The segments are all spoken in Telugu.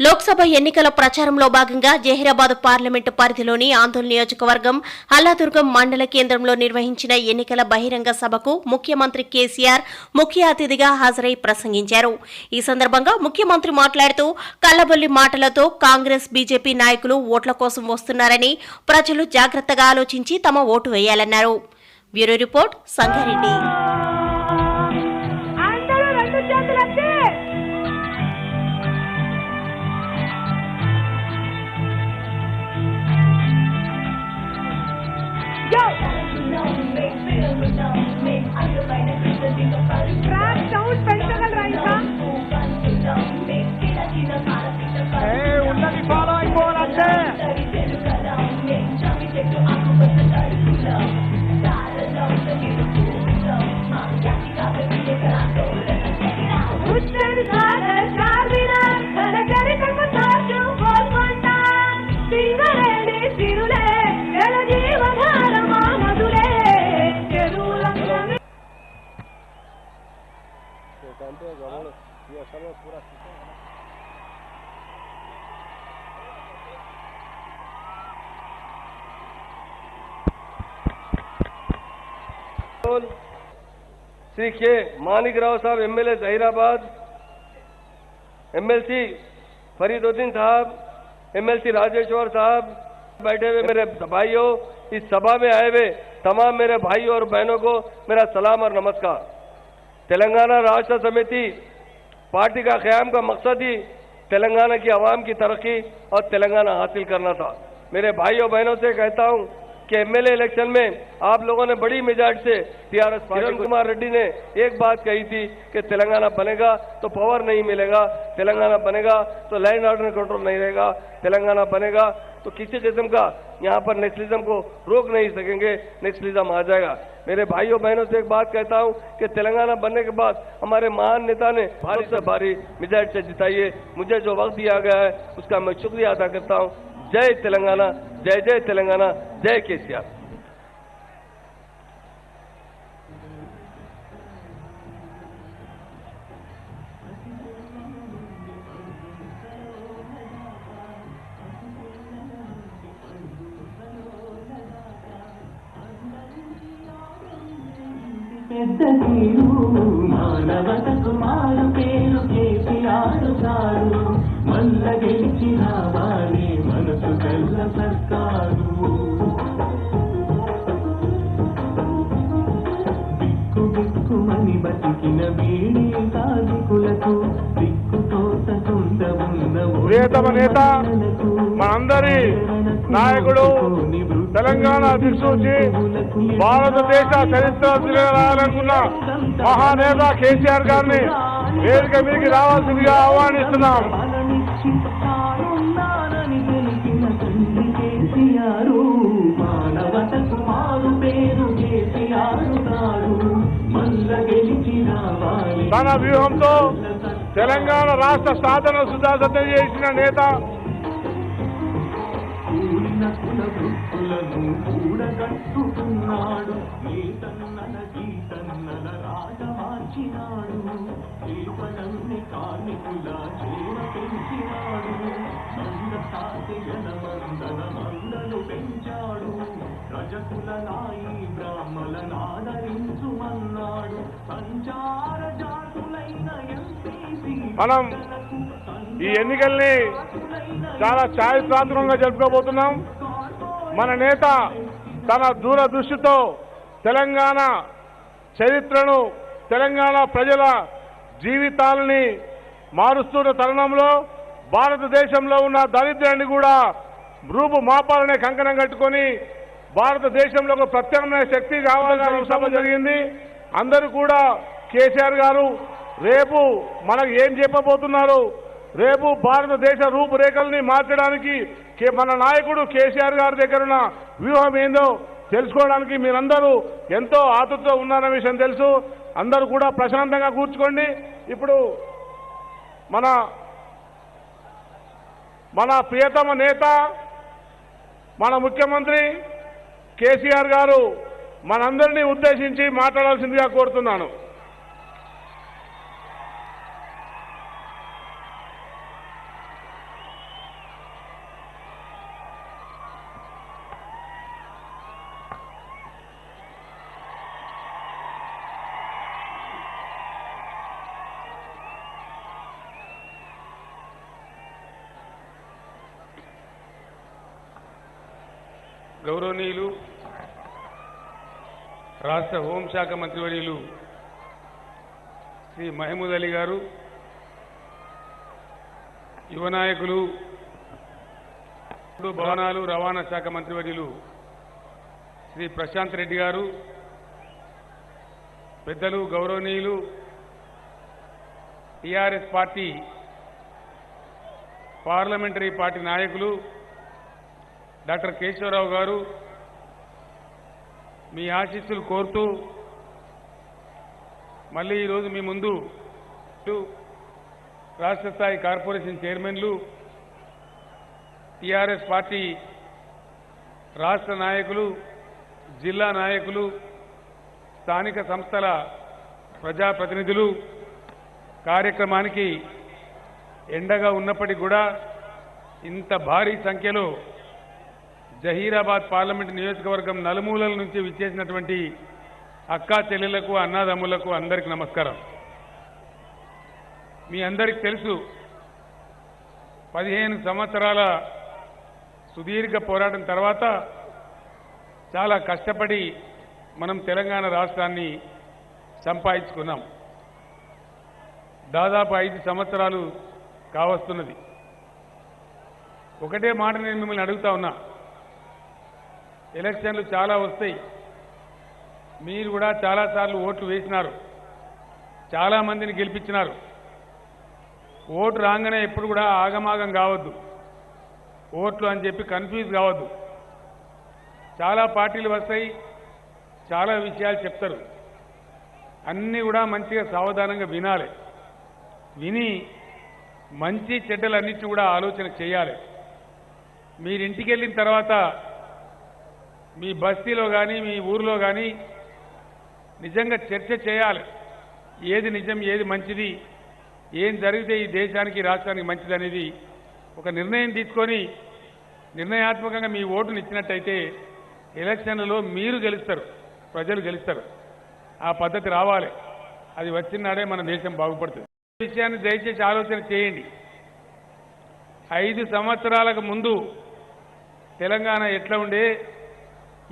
లోక్సభ ఎన్నికల ప్రచారంలో భాగంగా జహీరాబాద్ పార్లమెంటు పరిధిలోని ఆందోళన నియోజకవర్గం అల్లాదుర్గం మండల కేంద్రంలో నిర్వహించిన ఎన్నికల బహిరంగ సభకు ముఖ్యమంత్రి కేసీఆర్ ముఖ్య అతిథిగా హాజరై ప్రసంగించారు. ఈ సందర్భంగా ముఖ్యమంత్రి మాట్లాడుతూ కల్లబొల్లి మాటలతో కాంగ్రెస్ బీజేపీ నాయకులు ఓట్ల కోసం వస్తున్నారని ప్రజలు జాగ్రత్తగా ఆలోచించి తమ vote వేయాలన్నారు. Bureau report Sangareddy. Shri K Manik Rao साहब एमएलए जहीराबाद एमएलसी फरीदुद्दीन साहब एमएलसी राजेश्वर साहब बैठे हुए मेरे भाइयों, इस सभा में आए हुए तमाम मेरे भाई और बहनों को मेरा सलाम और नमस्कार। तेलंगाना राष्ट्र समिति पार्टी का क्याम का मकसद ही तेलंगाना की आवाम की तरक्की और तेलंगाना हासिल करना था। मेरे भाइयों, बहनों से कहता हूँ कि एमएलए इलेक्शन में आप लोगों ने बड़ी मिजाज से टीआरएस किरण कुमार रेड्डी ने एक बात कही थी कि तेलंगाना बनेगा तो पावर नहीं मिलेगा तेलंगाना बनेगा तो लैंड ऑर्डर कंट्रोल नहीं रहेगा तेलंगाना बनेगा तो किसी किस्म का यहाँ पर नेशनलिज्म को रोक नहीं सकेंगे नेशनलिज्म आ जाएगा। मेरे भाइयों बहनों से एक बात कहता हूँ कि तेलंगाना बनने के बाद हमारे महान नेता ने भारी से भारी मिजाज से जिताइए मुझे जो वक्त दिया गया है उसका मैं शुक्रिया अदा करता हूँ। జై తెలంగాణ జై జై తెలంగాణ జై కేసీఆర్. పెద్ద తీరు మానవతకు మారు పేరు కేసీఆర్ గారు. మల్ల గెలిచి రావాలి ప్రియతమ నేత మనందరి నాయకుడు తెలంగాణ దిక్సూచి భారతదేశ చరిత్ర తిరగాలనుకున్న మహానేత కేసీఆర్ గారిని వేదిక మీదకి రావాల్సిందిగా ఆహ్వానిస్తున్నాం. తన వ్యూహంతో తెలంగాణ రాష్ట్ర సాధన సుధాసత చేసిన నేత. చేపలన్ని కార్మికుల చేర పెంచినాడు. సంద మందలు పెంచాడు. రజకుల నాయి బ్రాహ్మల నాదరించుమన్నాడు సంచార మనం ఈ ఎన్నికల్ని చాలా చారిత్రాత్మకంగా జరుపుకోబోతున్నాం. మన నేత తన దూరదృష్టితో తెలంగాణ చరిత్రను తెలంగాణ ప్రజల జీవితాలని మారుస్తున్న తరుణంలో భారతదేశంలో ఉన్న దరిద్రాన్ని కూడా రూపు మాపాలనే కంకణం కట్టుకొని భారతదేశంలో ఒక ప్రత్యామ్నాయ శక్తి కావాలని సభ జరిగింది. అందరూ కూడా కేసీఆర్ గారు రేపు మనకు ఏం చెప్పబోతున్నారు? రేపు భారతదేశ రూపురేఖల్ని మార్చడానికి కే- మన నాయకుడు కేసీఆర్ గారి దగ్గరున్న వ్యూహం ఏందో తెలుసుకోవడానికి మీరందరూ ఎంతో ఆతృతతో ఉన్నారన్న విషయం తెలుసు. అందరూ కూడా ప్రశాంతంగా కూర్చుకోండి. ఇప్పుడు మన మన ప్రియతమ నేత మన ముఖ్యమంత్రి కేసీఆర్ గారు మనందరినీ ఉద్దేశించి మాట్లాడాల్సిందిగా కోరుతున్నాను గౌరవనీయులు రాష్ట్ర హోంశాఖ మంత్రివర్యులు శ్రీ మహమూద్ అలీ గారు యువ నాయకులు భవనాలు రవాణా శాఖ మంత్రివర్యులు శ్రీ ప్రశాంత్ రెడ్డి గారు పెద్దలు గౌరవనీయులు టీఆర్ఎస్ పార్టీ పార్లమెంటరీ పార్టీ నాయకులు డాక్టర్ కేశవరావు గారు మీ ఆశీస్సులు కోరుతూ మళ్ళీ ఈరోజు మీ ముందు రాష్ట్ర స్థాయి కార్పొరేషన్ చైర్మన్లు టీఆర్ఎస్ పార్టీ రాష్ట్ర నాయకులు జిల్లా నాయకులు స్థానిక సంస్థల ప్రజాప్రతినిధులు కార్యక్రమానికి ఎండగా ఉన్నప్పటికీ కూడా ఇంత భారీ సంఖ్యలో జహీరాబాద్ పార్లమెంట్ నియోజకవర్గం నలుమూలల నుంచి విచ్చేసినటువంటి అక్కా చెల్లెలకు అన్నాదమ్ములకు అందరికీ నమస్కారం. మీ అందరికీ తెలుసు పదిహేను సంవత్సరాల సుదీర్ఘ పోరాటం తర్వాత చాలా కష్టపడి మనం తెలంగాణ రాష్ట్రాన్ని సంపాదించుకున్నాం. దాదాపు ఐదు సంవత్సరాలు కావస్తున్నది. ఒకటే మాట నేను మిమ్మల్ని అడుగుతా ఉన్నా. ఎలక్షన్లు చాలా వస్తాయి. మీరు కూడా చాలాసార్లు ఓట్లు వేసినారు. చాలా మందిని గెలిపించినారు. ఓటు రాగానే ఎప్పుడు కూడా ఆగమాగం కావద్దు. ఓట్లు అని చెప్పి కన్ఫ్యూజ్ కావద్దు. చాలా పార్టీలు వస్తాయి చాలా విషయాలు చెప్తారు. అన్నీ కూడా మంచిగా సావధానంగా వినాలి. విని మంచి చెడ్డలన్నింటినీ కూడా ఆలోచన చేయాలి. మీరింటికి వెళ్ళిన తర్వాత మీ బస్తీలో కానీ మీ ఊర్లో కానీ నిజంగా చర్చ చేయాలి. ఏది నిజం ఏది మంచిది ఏం జరిగితే ఈ దేశానికి రాష్ట్రానికి మంచిది అనేది ఒక నిర్ణయం తీసుకొని నిర్ణయాత్మకంగా మీ ఓటుని ఇచ్చినట్టయితే ఎలక్షన్లలో మీరు గెలుస్తారు ప్రజలు గెలుస్తారు. ఆ పద్ధతి రావాలి. అది వచ్చినాడే మన దేశం బాగుపడుతుంది. ఈ విషయాన్ని దయచేసి ఆలోచన చేయండి. ఐదు సంవత్సరాలకు ముందు తెలంగాణ ఎట్లా ఉండే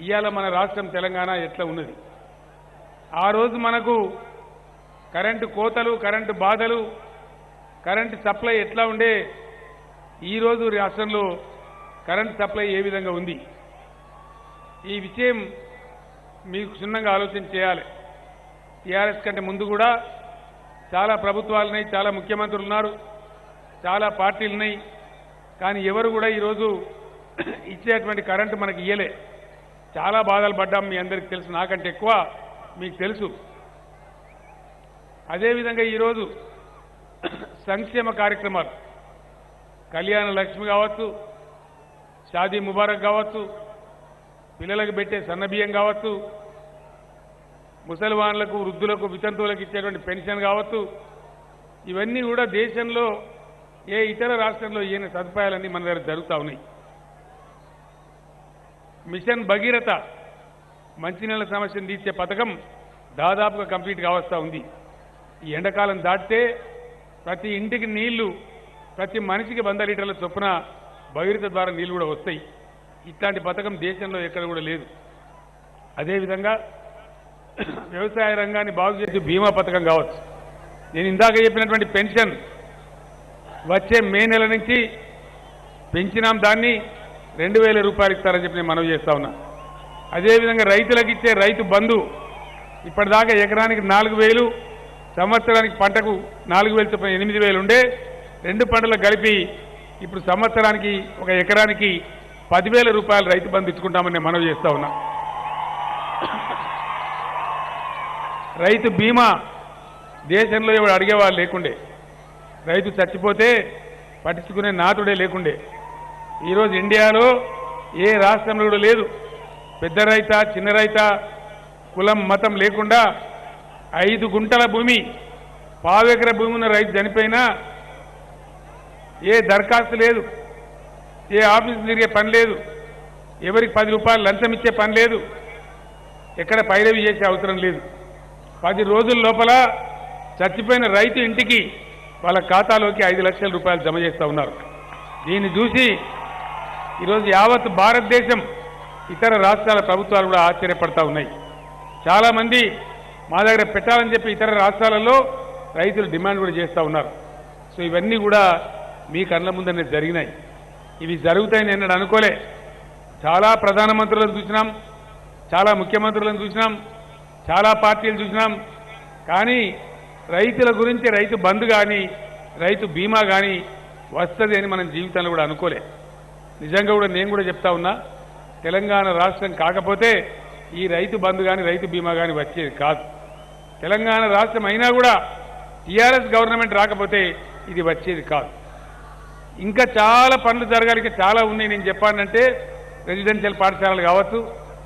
ఇవాళ మన రాష్ట్రం తెలంగాణ ఎట్లా ఉన్నది? ఆ రోజు మనకు కరెంటు కోతలు కరెంటు బాధలు కరెంటు సప్లై ఎట్లా ఉండే? ఈరోజు రాష్ట్రంలో కరెంటు సప్లై ఏ విధంగా ఉంది? ఈ విషయం మీకు క్షుణ్ణంగా ఆలోచన చేయాలి. టీఆర్ఎస్ కంటే ముందు కూడా చాలా ప్రభుత్వాలున్నాయి చాలా ముఖ్యమంత్రులు ఉన్నారు చాలా పార్టీలున్నాయి. కానీ ఎవరు కూడా ఈరోజు ఇచ్చేటువంటి కరెంటు మనకి ఇయ్యలే. చాలా బాధలు పడ్డాం మీ అందరికీ తెలుసు. నాకంటే ఎక్కువ మీకు తెలుసు. అదేవిధంగా ఈరోజు సంక్షేమ కార్యక్రమాలు. కళ్యాణ లక్ష్మి కావచ్చు షాదీ ముబారక్ కావచ్చు పిల్లలకు పెట్టే సన్నబియ్యం కావచ్చు ముసల్మాన్లకు వృద్ధులకు వితంతువులకు ఇచ్చేటువంటి పెన్షన్ కావచ్చు. ఇవన్నీ కూడా దేశంలో ఏ ఇతర రాష్ట్రంలో ఈయన సదుపాయాలన్నీ మన దగ్గర జరుగుతూ ఉన్నాయి. మిషన్ భగీరథ మంచినీళ్ళ సమస్యను తీర్చే పథకం దాదాపుగా కంప్లీట్ కావస్తా ఉంది. ఈ ఎండాకాలం దాటితే ప్రతి ఇంటికి నీళ్ళు ప్రతి మనిషికి వంద లీటర్ల చొప్పున భగీరథ ద్వారా నీళ్ళు కూడా వస్తాయి. ఇట్లాంటి పథకం దేశంలో ఎక్కడ కూడా లేదు. అదేవిధంగా వ్యవసాయ రంగాన్ని బాగు చేసే బీమా పథకం కావచ్చు. నేను ఇందాక చెప్పినటువంటి పెన్షన్ వచ్చే మే నెల నుంచి పెంచినాం దాన్ని. రెండు వేల రూపాయలు ఇస్తారని చెప్పి నేను మనవి చేస్తా ఉన్నా. అదేవిధంగా రైతులకు ఇచ్చే రైతు బంధు ఇప్పటిదాకా ఎకరానికి నాలుగు వేలు సంవత్సరానికి పంటకు నాలుగు వేలు చొప్పున ఎనిమిది వేలు ఉండే రెండు పంటలు కలిపి ఇప్పుడు సంవత్సరానికి ఒక ఎకరానికి పదివేల రూపాయలు రైతు బంధు ఇచ్చుకుంటామని నేను మనవి చేస్తా ఉన్నా. రైతు బీమా దేశంలో ఎవడు అడిగేవాళ్ళు లేకుండే. రైతు చచ్చిపోతే పట్టించుకునే నాతుడే లేకుండే. ఈరోజు ఇండియాలో ఏ రాష్ట్రంలో కూడా లేదు. పెద్ద రైత చిన్న రైత కులం మతం లేకుండా ఐదు గుంటల భూమి పావెకర భూమి ఉన్న రైతు చనిపోయినా ఏ దరఖాస్తు లేదు. ఏ ఆఫీసు తిరిగే పని లేదు. ఎవరికి పది రూపాయలు లంచం ఇచ్చే పని లేదు. ఎక్కడ పైరవి చేసే అవసరం లేదు. పది రోజుల లోపల చచ్చిపోయిన రైతు ఇంటికి వాళ్ళ ఖాతాలోకి ఐదు లక్షల రూపాయలు జమ చేస్తూ ఉన్నారు. దీన్ని చూసి ఈరోజు యావత్ భారతదేశం ఇతర రాష్ట్రాల ప్రభుత్వాలు కూడా ఆశ్చర్యపడతా ఉన్నాయి. చాలామంది మా దగ్గర పెట్టాలని చెప్పి ఇతర రాష్ట్రాలలో రైతులు డిమాండ్ కూడా చేస్తూ ఉన్నారు. సో ఇవన్నీ కూడా మీ కళ్ళ ముందనే జరిగినాయి. ఇవి జరుగుతాయని నేను అనుకోలే. చాలా ప్రధానమంత్రులను చూసినాం చాలా ముఖ్యమంత్రులను చూసినాం చాలా పార్టీలు చూసినాం. కానీ రైతుల గురించి రైతు బంధు కానీ రైతు బీమా కానీ వస్తుంది అని మనం జీవితంలో కూడా అనుకోలే. నిజంగా కూడా నేను కూడా చెప్తా ఉన్నా తెలంగాణ రాష్ట్రం కాకపోతే ఈ రైతు బంధు కానీ రైతు బీమా కానీ వచ్చేది కాదు. తెలంగాణ రాష్ట్రం అయినా కూడా టీఆర్ఎస్ గవర్నమెంట్ రాకపోతే ఇది వచ్చేది కాదు. ఇంకా చాలా పనులు జరగాలి ఇంకా చాలా ఉన్నాయి. నేను చెప్పానంటే రెసిడెన్షియల్ పాఠశాలలు కావచ్చు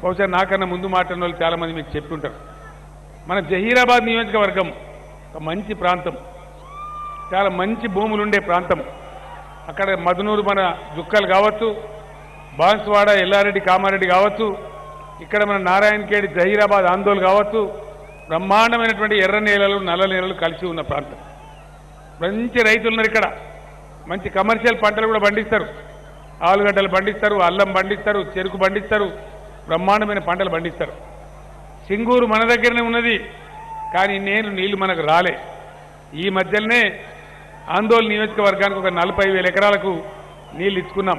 బహుశా నాకన్నా ముందు మాట్లాడిన వాళ్ళు చాలామంది మీకు చెప్తుంటారు. మన జహీరాబాద్ నియోజకవర్గం ఒక మంచి ప్రాంతం. చాలా మంచి భూములు ఉండే ప్రాంతం. అక్కడ మధునూరు మన జుక్కలు కావచ్చు బాన్స్వాడ ఎల్లారెడ్డి కామారెడ్డి కావచ్చు ఇక్కడ మన నారాయణఖేడ్ జహీరాబాద్ ఆందోళన కావచ్చు బ్రహ్మాండమైనటువంటి ఎర్ర నేలలు నల్ల నేలలు కలిసి ఉన్న ప్రాంతం. మంచి రైతులు ఉన్నారు ఇక్కడ. మంచి కమర్షియల్ పంటలు కూడా పండిస్తారు. ఆలుగడ్డలు పండిస్తారు అల్లం పండిస్తారు చెరుకు పండిస్తారు బ్రహ్మాండమైన పంటలు పండిస్తారు. సింగూరు మన దగ్గరనే ఉన్నది కానీ నేను నీళ్ళు మనకు రాలే. ఈ మధ్యలోనే ఆందోళన నియోజకవర్గానికి ఒక నలభై వేల ఎకరాలకు నీళ్ళు ఇచ్చుకున్నాం.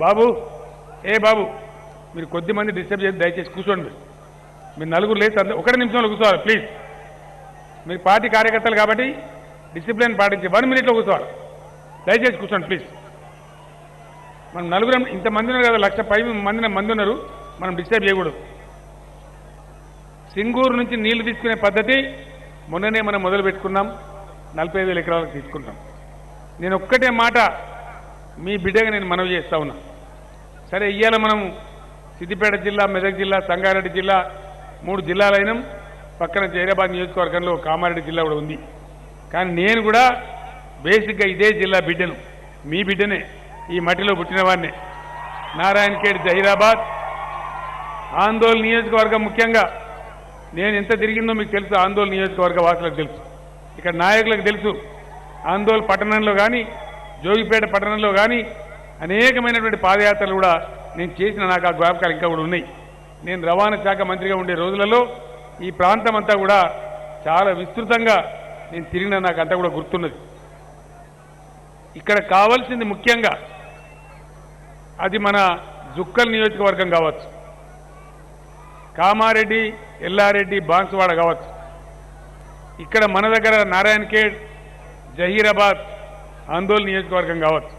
బాబు ఏ బాబు మీరు కొద్ది మంది డిస్టర్బ్ చేసి దయచేసి కూర్చోండి. మీరు మీరు నలుగురు లేచి అందరూ ఒకటి నిమిషంలో కూర్చోవాలి ప్లీజ్. మీరు పార్టీ కార్యకర్తలు కాబట్టి డిసిప్లిన్ పాటించి వన్ మినిట్లో కూర్చోవాలి. దయచేసి కూర్చోండి ప్లీజ్. మనం నలుగురం ఇంతమంది ఉన్నారు కదా లక్ష పై మంది మంది ఉన్నారు మనం డిస్టర్బ్ చేయకూడదు. సింగూరు నుంచి నీళ్ళు తీసుకునే పద్ధతి మొన్ననే మనం మొదలు పెట్టుకున్నాం నలభై వేల ఎకరాలకు తీసుకుంటాం. నేను ఒక్కటే మాట మీ బిడ్డగా నేను మనవి చేస్తా ఉన్నా. సరే ఇవాళ మనం సిద్దిపేట జిల్లా మెదక్ జిల్లా సంగారెడ్డి జిల్లా మూడు జిల్లాలైనం. పక్కన జైరాబాద్ నియోజకవర్గంలో కామారెడ్డి జిల్లా కూడా ఉంది. కానీ నేను కూడా బేసిక్గా ఇదే జిల్లా బిడ్డను. మీ బిడ్డనే ఈ మట్టిలో పుట్టినవాడినే నారాయణఖేడ్ జహీరాబాద్. ఆందోళన నియోజకవర్గం ముఖ్యంగా. నేను ఎంత తిరిగిందో మీకు తెలుసు ఆందోళన నియోజకవర్గ వాసులకు తెలుసు. ఇక్కడ నాయకులకు తెలుసు ఆందోళన పట్టణంలో కానీ జోగిపేట పట్టణంలో కానీ అనేకమైనటువంటి పాదయాత్రలు కూడా నేను చేసిన నాకు ఆ జ్ఞాపకాలు ఇంకా కూడా ఉన్నాయి. నేను రవాణా శాఖ మంత్రిగా ఉండే రోజులలో ఈ ప్రాంతం అంతా కూడా చాలా విస్తృతంగా నేను తిరిగిన నాకు అంతా కూడా గుర్తున్నది. ఇక్కడ కావాల్సింది ముఖ్యంగా అది మన జుక్కల్ నియోజకవర్గం కావచ్చు కామారెడ్డి ఎల్లారెడ్డి బాన్సువాడ కావచ్చు. ఇక్కడ మన దగ్గర నారాయణఖేడ్ జహీరాబాద్ ఆందోళన నియోజకవర్గం కావచ్చు.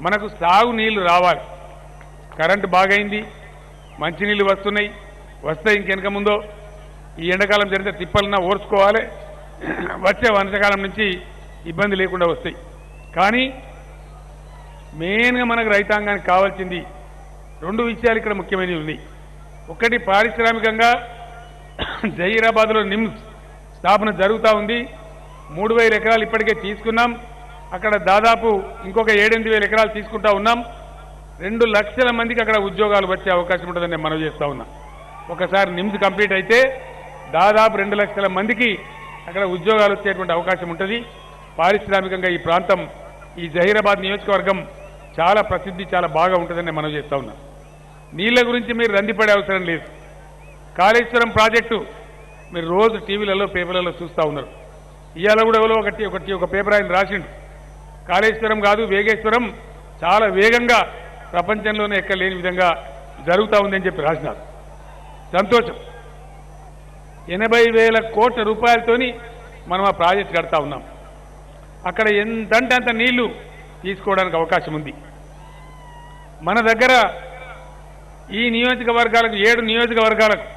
మనకు సాగు నీళ్ళు రావాలి. కరెంటు బాగైంది మంచినీళ్ళు వస్తున్నాయి. వస్తే ఇంకెనక ముందో ఈ ఎండాకాలం జరిగితే తిప్పలన్నా ఓర్చుకోవాలి. వచ్చే వర్షకాలం నుంచి ఇబ్బంది లేకుండా వస్తాయి. కానీ మెయిన్గా మనకు రైతాంగానికి కావాల్సింది రెండు విషయాలు ఇక్కడ ముఖ్యమైనవి ఉన్నాయి. ఒకటి పారిశ్రామికంగా జహీరాబాద్లో నిమ్స్ స్థాపన జరుగుతూ ఉంది. మూడు వేల ఎకరాలు ఇప్పటికే తీసుకున్నాం. అక్కడ దాదాపు ఇంకొక ఏడెనిమిది వేల ఎకరాలు తీసుకుంటా ఉన్నాం. రెండు లక్షల మందికి అక్కడ ఉద్యోగాలు వచ్చే అవకాశం ఉంటుందని నేను మనవి చేస్తా ఉన్నా. ఒకసారి నిమ్స్ కంప్లీట్ అయితే దాదాపు రెండు లక్షల మందికి అక్కడ ఉద్యోగాలు వచ్చేటువంటి అవకాశం ఉంటుంది. పారిశ్రామికంగా ఈ ప్రాంతం ఈ జహీరాబాద్ నియోజకవర్గం చాలా ప్రసిద్ధి చాలా బాగా ఉంటుందని మనం మనవి చేస్తా ఉన్నా. నీళ్ళ గురించి మీరు రందిపడే అవసరం లేదు. కాళేశ్వరం ప్రాజెక్టు మీరు రోజు టీవీలలో పేపర్లలో చూస్తూ ఉన్నారు. ఇవాళ కూడా ఎవరో ఒకటి ఒకటి ఒక పేపర్ ఆయన రాసిండు. కాళేశ్వరం కాదు వేగేశ్వరం చాలా వేగంగా ప్రపంచంలోనే ఎక్కలేని విధంగా జరుగుతూ ఉందని చెప్పి రాసినారు. సంతోషం. ఎనభై వేల కోట్ల రూపాయలతోని మనం ఆ ప్రాజెక్ట్ కడతా ఉన్నాం. అక్కడ ఎంతంటే అంత నీళ్ళు తీసుకోవడానికి అవకాశం ఉంది. మన దగ్గర ఈ నియోజకవర్గాలకు ఏడు నియోజకవర్గాలకు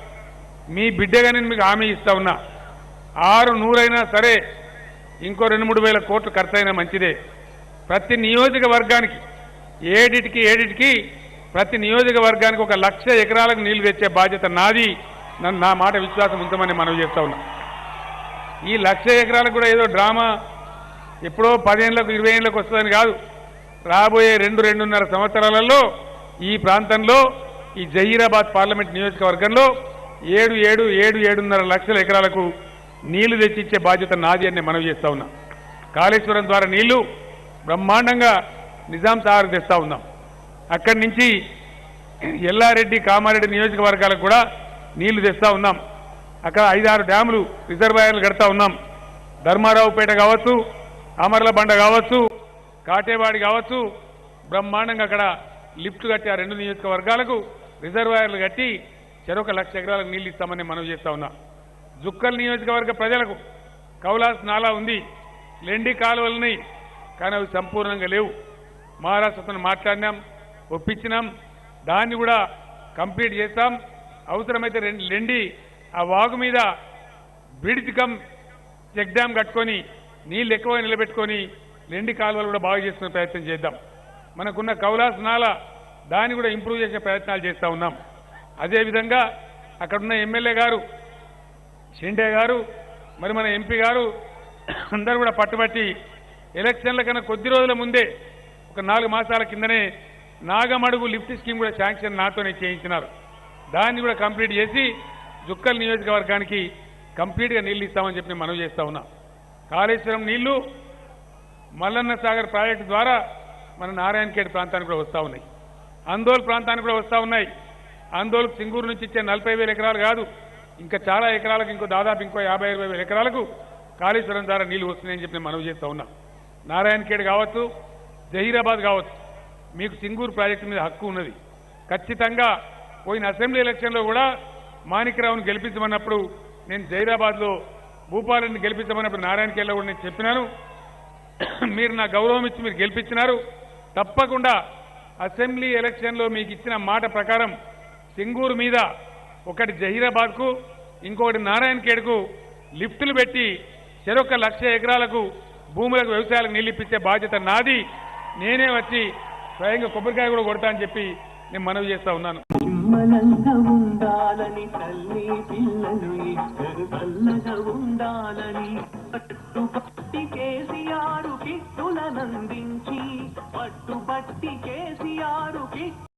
మీ బిడ్డగా నేను మీకు హామీ ఇస్తా ఉన్నా. ఆరు నూరైనా సరే ఇంకో రెండు మూడు వేల కోట్లు ఖర్చు అయినా మంచిదే. ప్రతి నియోజకవర్గానికి ఏడిటికి ఏడిటికి ప్రతి నియోజకవర్గానికి ఒక లక్ష ఎకరాలకు నీళ్ళు తెచ్చే బాధ్యత నాది. నన్ను నా మాట విశ్వాసం ఉంచమని మనవి చేస్తా ఉన్నా. ఈ లక్ష ఎకరాలకు కూడా ఏదో డ్రామా ఎప్పుడో పదేళ్ళకు ఇరవై ఏళ్ళకు వస్తుందని కాదు. రాబోయే రెండు రెండున్నర సంవత్సరాలలో ఈ ప్రాంతంలో ఈ జహీరాబాద్ పార్లమెంట్ నియోజకవర్గంలో ఏడు ఏడు ఏడు ఏడున్నర లక్షల ఎకరాలకు నీళ్ళు తెచ్చిచ్చే బాధ్యత నాది అని మనవి చేస్తా ఉన్నా. కాళేశ్వరం ద్వారా నీళ్ళు బ్రహ్మాండంగా నిజాం సాగర్ తెస్తా ఉన్నాం. అక్కడి నుంచి ఎల్లారెడ్డి కామారెడ్డి నియోజకవర్గాలకు కూడా నీళ్ళు తెస్తా ఉన్నాం. అక్కడ ఐదారు డ్యాములు రిజర్వాయర్లు కడతా ఉన్నాం. ధర్మారావుపేట కావచ్చు అమర్లబండ కావచ్చు కాటేవాడి కావచ్చు బ్రహ్మాండంగా అక్కడ లిఫ్ట్ కట్టి ఆ రెండు నియోజకవర్గాలకు రిజర్వాయర్లు కట్టి చెరొక లక్ష ఎకరాలకు నీళ్ళు ఇస్తామని మనం చేస్తా ఉన్నాం. జుక్కల్ నియోజకవర్గ ప్రజలకు కౌలాస్ నాలా ఉంది. లెండి కాలువలని కానీ అవి సంపూర్ణంగా లేవు. మహారాష్ట్రతో మాట్లాడినాం ఒప్పించినాం. దాన్ని కూడా కంప్లీట్ చేస్తాం. అవసరమైతే రెండు లెండి ఆ వాగు మీద బ్రిడ్జ్ కమ్ చెక్ డ్యామ్ కట్టుకొని నీళ్ళు ఎక్కువ నిలబెట్టుకొని లెండి కాలువలు కూడా బాగు చేసుకునే ప్రయత్నం చేద్దాం. మనకున్న కౌలాస్ నాల దాన్ని కూడా ఇంప్రూవ్ చేసే ప్రయత్నాలు చేస్తా ఉన్నాం. అదేవిధంగా అక్కడున్న ఎమ్మెల్యే గారు షిండే గారు మరి మన ఎంపీ గారు అందరూ కూడా పట్టుబట్టి ఎలక్షన్ల కన్నా కొద్ది రోజుల ముందే ఒక నాలుగు మాసాల కిందనే నాగమడుగు లిఫ్ట్ స్కీమ్ కూడా శాంక్షన్ నాతోనే చేయించినారు. దాన్ని కూడా కంప్లీట్ చేసి జుక్కల్ నియోజకవర్గానికి కంప్లీట్గా నీళ్ళు ఇస్తామని చెప్పి నేను మనవి చేస్తా ఉన్నా. కాళేశ్వరం నీళ్ళు మల్లన్న సాగర్ ప్రాజెక్టు ద్వారా మన నారాయణఖేడ్ ప్రాంతానికి కూడా వస్తూ ఉన్నాయి. అందోల్ ప్రాంతానికి కూడా వస్తూ ఉన్నాయి. అందోల్ సింగూరు నుంచి ఇచ్చే నలభై వేల ఎకరాలు కాదు ఇంకా చాలా ఎకరాలకు ఇంకో దాదాపు ఇంకో యాభై ఇరవై వేల ఎకరాలకు కాళేశ్వరం ద్వారా నీళ్ళు వస్తున్నాయని చెప్పి నేను మనవి చేస్తా ఉన్నా. నారాయణఖేడ్ కావచ్చు జహీరాబాద్ కావచ్చు మీకు సింగూరు ప్రాజెక్టు మీద హక్కు ఉన్నది. ఖచ్చితంగా పోయిన అసెంబ్లీ ఎలక్షన్లో కూడా మాణిక్రావును గెలిపించమన్నప్పుడు నేను జైరాబాద్లో భూపాలని గెలిపించమన్నప్పుడు నారాయణఖేడ్లో కూడా నేను చెప్పినాను. మీరు నా గౌరవం ఇచ్చి మీరు గెలిపించినారు. తప్పకుండా అసెంబ్లీ ఎలక్షన్లో మీకు ఇచ్చిన మాట ప్రకారం సింగూరు మీద ఒకటి జహీరాబాద్కు ఇంకొకటి నారాయణఖేడ్కు లిఫ్టులు పెట్టి చెరొక లక్ష ఎకరాలకు భూములకు వ్యవసాయాలకు నీళ్ళు బాధ్యత నాది. నేనే వచ్చి స్వయంగా కొబ్బరికాయ కూడా కొడతా అని చెప్పి నేను మనవి చేస్తా ఉన్నాను. ఉండాలని తల్లి పిల్లలు ఇద్దరు చల్లగా ఉండాలని పట్టుబట్టి కేసీఆర్ కిట్టులనందించి పట్టుబట్టి కే